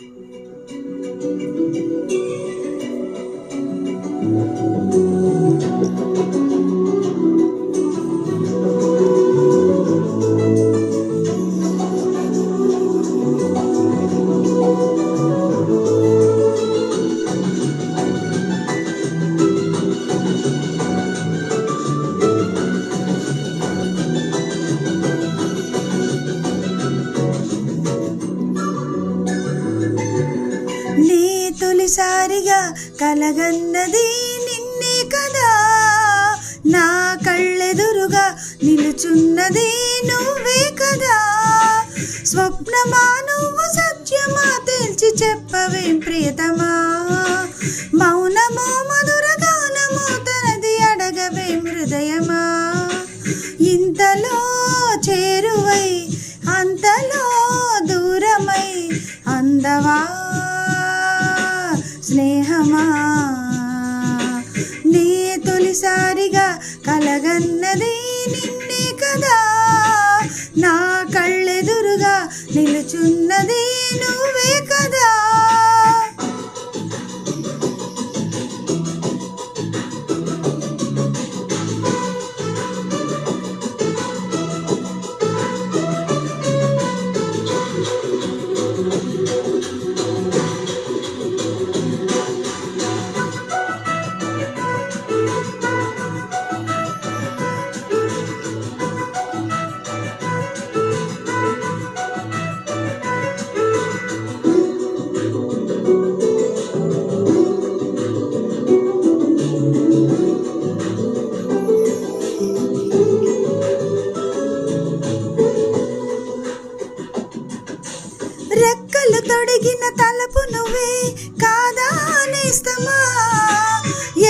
నీ తొలిసారిగా కలగన్నది నిన్నే కదా. నా కళ్ళెదురుగా నిలుచున్నది నువ్వే కదా. స్వప్నమా నువ్వు సత్యమా తేల్చి చెప్పవేం ప్రియతమా. మౌనమో మధుర గానమో తనది అడగవేం హృదయమా. ఇంతలో చేరువై అంతలో దూరమై అందవా స్నేహమా నీ తొలిసారిగా కలగన్నదే నిన్నే కదా. నా కళ్ళెదురుగా నిలుచున్నదే నువ్వే కదా. రెక్కలు తొడిగిన తలపు నువ్వే కాదా అనేస్తమా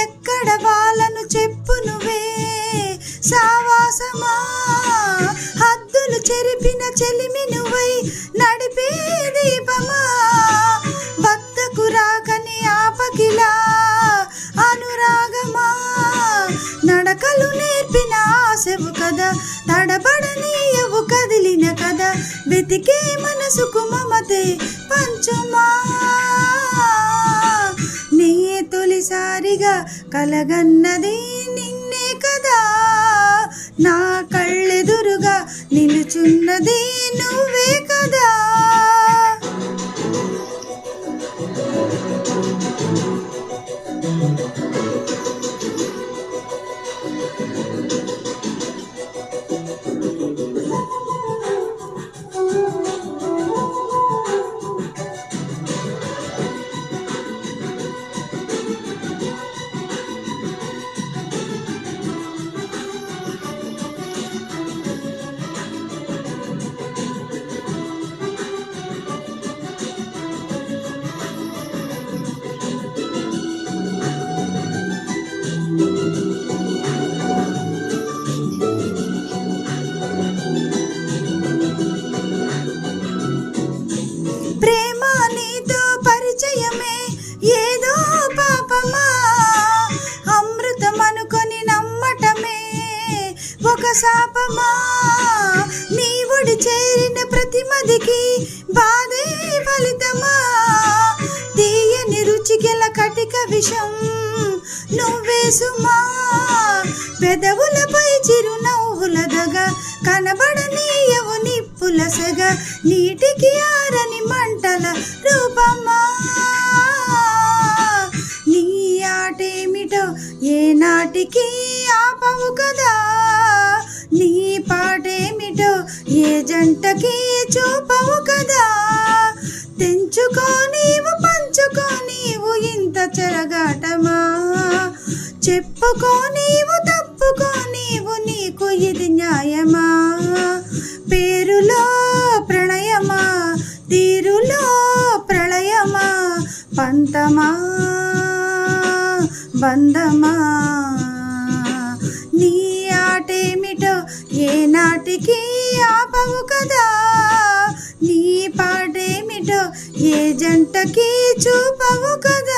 ఎక్కడ వాళ్ళను చెప్పు నువ్వే. వెతికే మనసుకు మమతే పంచుమా? నీ తొలిసారిగా కలగన్నది నిన్నే కదా. నా కళ్ళెదురుగా నిలుచున్నది నువ్వే కదా. ప్రేమ నీతో పరిచయమే ఏదో పాపమా? అమృతం అనుకొని నమ్మటమే ఒక శాపమా? నీవుడి చేరిన ప్రతిమదికి బాధే ఫలితమా? తీయని రుచిగల కటిక విషం నువ్వే సుమా పెదవులపై చిరునవ్వుల దగ కనబ పచ్చగా నీటికి ఆరని మంటల రూపమా. నీ ఆటేమిటో ఏనాటికి ఆపవు కదా. నీ పాటేమిటో ఏ జంటకి చూపవు కదా. తెంచుకో నీవు పంచుకో నీవు ఇంత చెరగాటమా. చెప్పుకో నీవు తప్పుకో నీవు నీకు ఇది న్యాయమా. బంధమా? బంధమా? నీ ఆటేమిటో ఏ నాటికి ఆపవు కదా? నీ పాటేమిటో ఏ జంటకి చూపవు కదా?